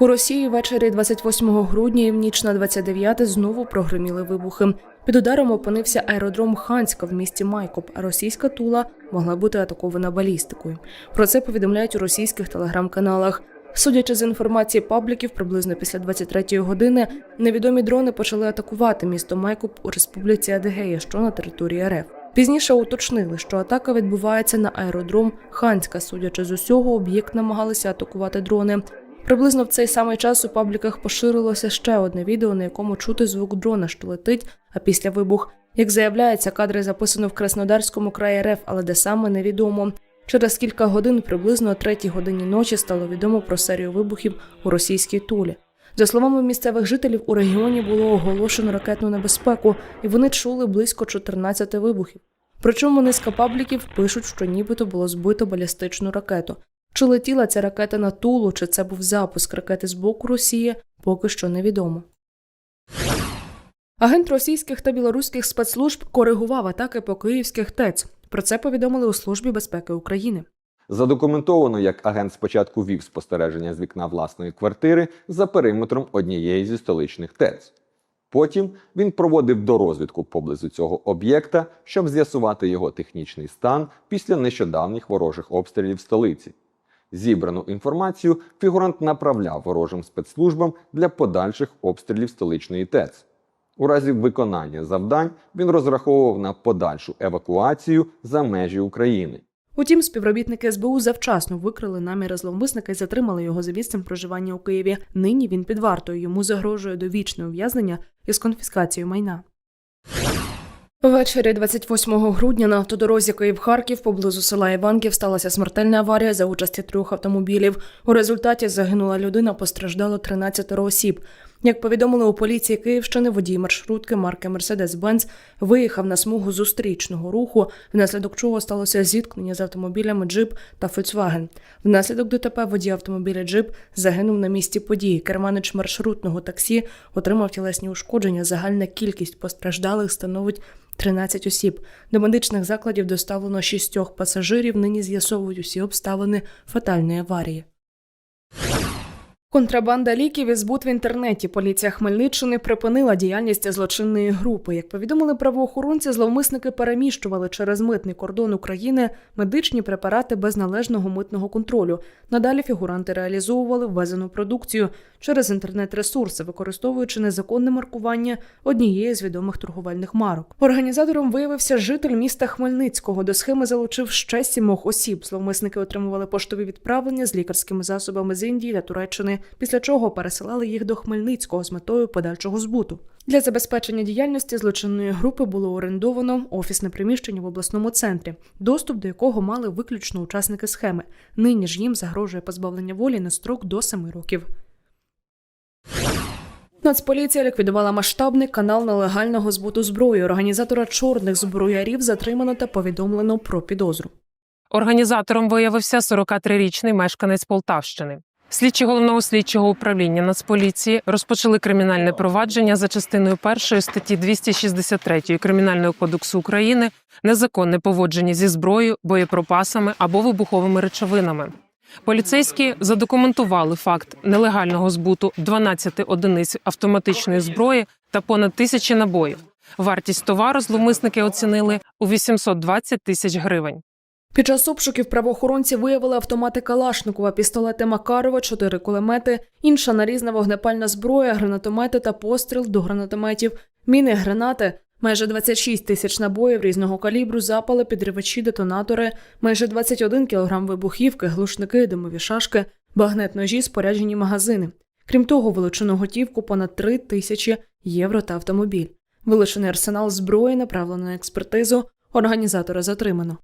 У Росії ввечері 28 грудня і в ніч на 29 знову прогриміли вибухи. Під ударом опинився аеродром Ханська в місті Майкоп, а російська тула могла бути атакована балістикою. Про це повідомляють у російських телеграм-каналах. Судячи з інформації пабліків, приблизно після 23-ї години невідомі дрони почали атакувати місто Майкоп у республіці Адегея, що на території РФ. Пізніше уточнили, що атака відбувається на аеродром Ханська. Судячи з усього, об'єкт намагалися атакувати дрони. Приблизно в цей самий час у пабліках поширилося ще одне відео, на якому чути звук дрона, що летить, а після вибух. Як заявляється, кадри записано в Краснодарському краї РФ, але де саме невідомо. Через кілька годин, приблизно о третій годині ночі, стало відомо про серію вибухів у російській тулі. За словами місцевих жителів, у регіоні було оголошено ракетну небезпеку, і вони чули близько 14 вибухів. Причому низка пабліків пишуть, що нібито було збито балістичну ракету. Чи летіла ця ракета на Тулу, чи це був запуск ракети з боку Росії, поки що невідомо. Агент російських та білоруських спецслужб коригував атаки по київських ТЕЦ. Про це повідомили у Службі безпеки України. Задокументовано, як агент спочатку вів спостереження з вікна власної квартири за периметром однієї зі столичних ТЕЦ. Потім він проводив дорозвідку поблизу цього об'єкта, щоб з'ясувати його технічний стан після нещодавніх ворожих обстрілів столиці. Зібрану інформацію фігурант направляв ворожим спецслужбам для подальших обстрілів столичної ТЕЦ. У разі виконання завдань він розраховував на подальшу евакуацію за межі України. Утім, співробітники СБУ завчасно викрили наміри зловмисника і затримали його за місцем проживання у Києві. Нині він під вартою. Йому загрожує довічне ув'язнення із конфіскацією майна. Ввечері 28 грудня на автодорозі Київ-Харків поблизу села Іванків сталася смертельна аварія за участі трьох автомобілів. У результаті загинула людина, постраждало 13 осіб. Як повідомили у поліції Київщини, водій маршрутки марки Мерседес-Бенц виїхав на смугу зустрічного руху, внаслідок чого сталося зіткнення з автомобілями Джип та Фольксваген. Внаслідок ДТП водій автомобіля Джип загинув на місці події. Керманич маршрутного таксі отримав тілесні ушкодження. Загальна кількість постраждалих становить 13 осіб. До медичних закладів доставлено шістьох пасажирів. Нині з'ясовують усі обставини фатальної аварії. Контрабанда ліків і збут в інтернеті. Поліція Хмельниччини припинила діяльність злочинної групи. Як повідомили правоохоронці, зловмисники переміщували через митний кордон України медичні препарати без належного митного контролю. Надалі фігуранти реалізовували ввезену продукцію через інтернет-ресурси, використовуючи незаконне маркування однієї з відомих торговельних марок. Організатором виявився житель міста Хмельницького. До схеми залучив ще сімох осіб. Зловмисники отримували поштові відправлення з лікарськими засобами з Індії та Туреччини, після чого пересилали їх до Хмельницького з метою подальшого збуту. Для забезпечення діяльності злочинної групи було орендовано офісне приміщення в обласному центрі, доступ до якого мали виключно учасники схеми. Нині ж їм загрожує позбавлення волі на строк до 7 років. Нацполіція ліквідувала масштабний канал нелегального збуту зброї. Організатора чорних зброярів затримано та повідомлено про підозру. Організатором виявився 43-річний мешканець Полтавщини. Слідчі головного слідчого управління Нацполіції розпочали кримінальне провадження за частиною першої статті 263 Кримінального кодексу України незаконне поводження зі зброєю, боєприпасами або вибуховими речовинами. Поліцейські задокументували факт нелегального збуту 12 одиниць автоматичної зброї та понад тисячі набоїв. Вартість товару зловмисники оцінили у 820 тисяч гривень. Під час обшуків правоохоронці виявили автомати Калашникова, пістолети Макарова, чотири кулемети, інша нарізна вогнепальна зброя, гранатомети та постріл до гранатометів, міни, гранати, майже 26 тисяч набоїв різного калібру, запали, підривачі, детонатори, майже 21 кілограм вибухівки, глушники, димові шашки, багнет ножі, споряджені магазини. Крім того, вилучено готівку понад 3 тисячі євро та автомобіль. Вилучений арсенал зброї направлено на експертизу. Організатора затримано.